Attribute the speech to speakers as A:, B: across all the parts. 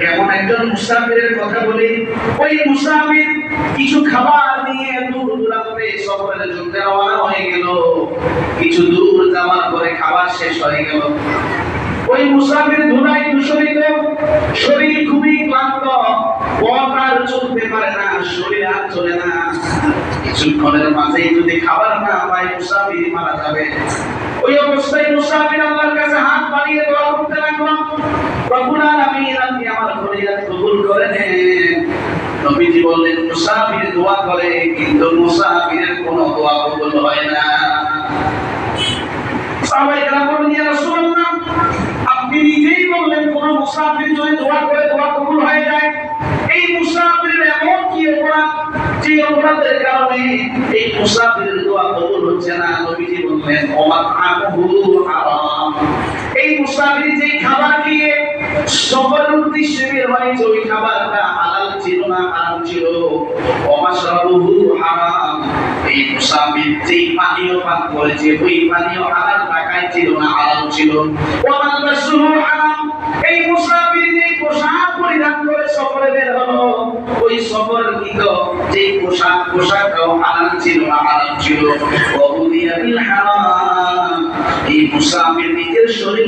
A: কেমন একজন মুসাফিরের কথা বলি, ওই মুসাফির কিছু খাবার নিয়ে দূর দূরান্তে সফরের জন্য রওনা হয়ে গেল। কিছু দূর যাওয়ার পরে খাবার শেষ হয়ে গেল। ওই মুসাফির দূষণিত, শরীর খুবই ক্লান্ত পথ চলতে পারে না, শরীর আর চলে না। কিছুক্ষণের মাঝেই যদি খাবার না পায়, মুসাফির মারা যাবে। ওই অবস্থায় মুসাফির আল্লাহর কাছে হাত বাড়িয়ে দোয়া করতে লাগল। রব্বুল আলামিন আপনি আমার ফরিয়াদ কবুল করে নবীজি বললেন, মুসাফির দোয়া করে, কিন্তু মুসাফিরের কোনো দোয়া কবুল হয় না। সাহাবায়ে কেরাম বললেন, ইয়া রাসূলুল্লাহ, আপনি নিজেই বললেন, কোন মুসাফির যদি দোয়া করে, দোয়া কবুল হয়ে যায়। এই মুসাফিরের এমন কি অপরাধ যে অপরাধের কারণে এই মুসাফিরের দোয়া কবুল হচ্ছে না? নবীজি বললেন, ওমা আকুহু হারাম। এই মুসাফির যেই খাবার খেয়ে সফরের উদ্দেশ্যে বের ওই খাবারটা হালাল ছিল না, হারাম ছিল। ওমাশরাবুহু হারাম। এই মুসাফির যেই পানীয় পান করেছে, ওই পানীয় হালাল টাকায় ছিল না হারাম ছিল। ওমালবাসুহু হারাম। এই মুসাফির যেই পোশাক পরিধান করে সফরে বের হলো। ওই সফরকৃত যে পোশাক, পোশাকটাও হালাল ছিল না হারাম ছিল। ওহুদিয়া বিল হারাম। এই মুসাফির নিজের শরীরকে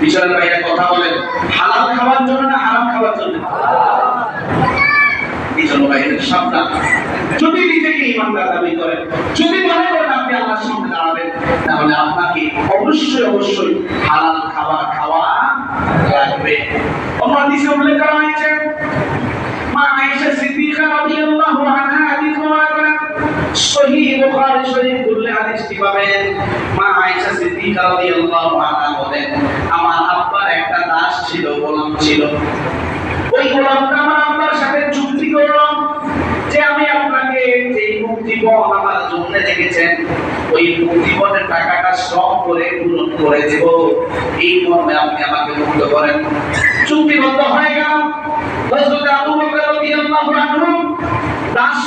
A: বিশাল বাইরে কথা বলেন, হালাল খাবার জন্য না হারাম খাবার জন্য? দাঁড়াবেন আপনাকে অবশ্যই অবশ্যই হালাল খাবার খাওয়া লাগবে। অন্য মা আয়েশা সিদ্দিকা রাদিয়াল্লাহু আনহা হাদিস বর্ণনা করেন সহিহ বুখারী শরীফ খুললে পাবেন মা আয়েশা সিদ্দিকা রাদিয়াল্লাহু আনহা বলেন, আমার আব্বার একটা দাস ছিল, গোলাম ছিল। ওই গোলামটা আমার আব্বার সাথে চুক্তি করলাম যে আমি আপনাকে মুক্তিপণ আমার জন্য রেখেছেন, ওই মুক্তিপণের টাকাটা সব করে পূরণ করে দেব। এই মর্মে আপনি আমাকে মুক্ত করেন। চুক্তিবদ্ধ হয়ে গেলাম। আবু বকর রাদিয়াল্লাহু আনহু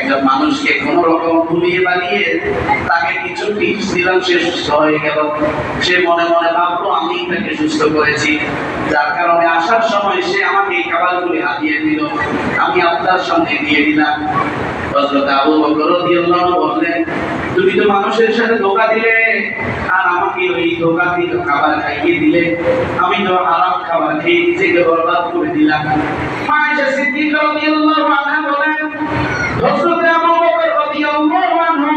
A: একজন মানুষকে কোন রকম ভুলিয়ে বানিয়ে তাকে কিছু টিপস দিলাম, সে সুস্থ হয়ে গেল। সে মনে মনে ভাবলো আমি তাকে সুস্থ করেছি। যার কারণে আসার সময় সে আমাকে এই খাবারগুলি হাতিয়ে দিল। আমি আপনার সঙ্গে দিয়ে দিলাম। হযরত আবু বকর রাদিয়াল্লাহু বললেন, তুমি তো মানুষের সাথে ধোকা দিলে, আর আমাকে ওই ধোকা দিয়ে খাবার খাইয়ে দিলে। আমি তো হারাম খাবার খেয়ে নিজেকে বরবাদ করে দিলাম। সিদ্দিকা রাদিয়াল্লাহু আনহা বলেন হযরত আবু বকর রাদিয়াল্লাহু আনহু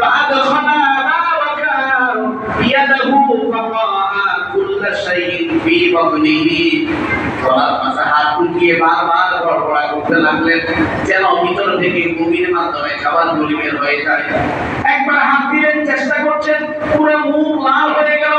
A: ফাআদখালা বারাকা ইয়াদাহু ফাকাআ কুল্লা বাতনিহি গলার মাঝে বারবার করতে লাগলেন যেন ভিতর থেকে বমির মাধ্যমে খাবার গুলি বের হয়ে একবার হাত দিলেন, চেষ্টা করছেন, পুরো মুখ লাল হয়ে গেল।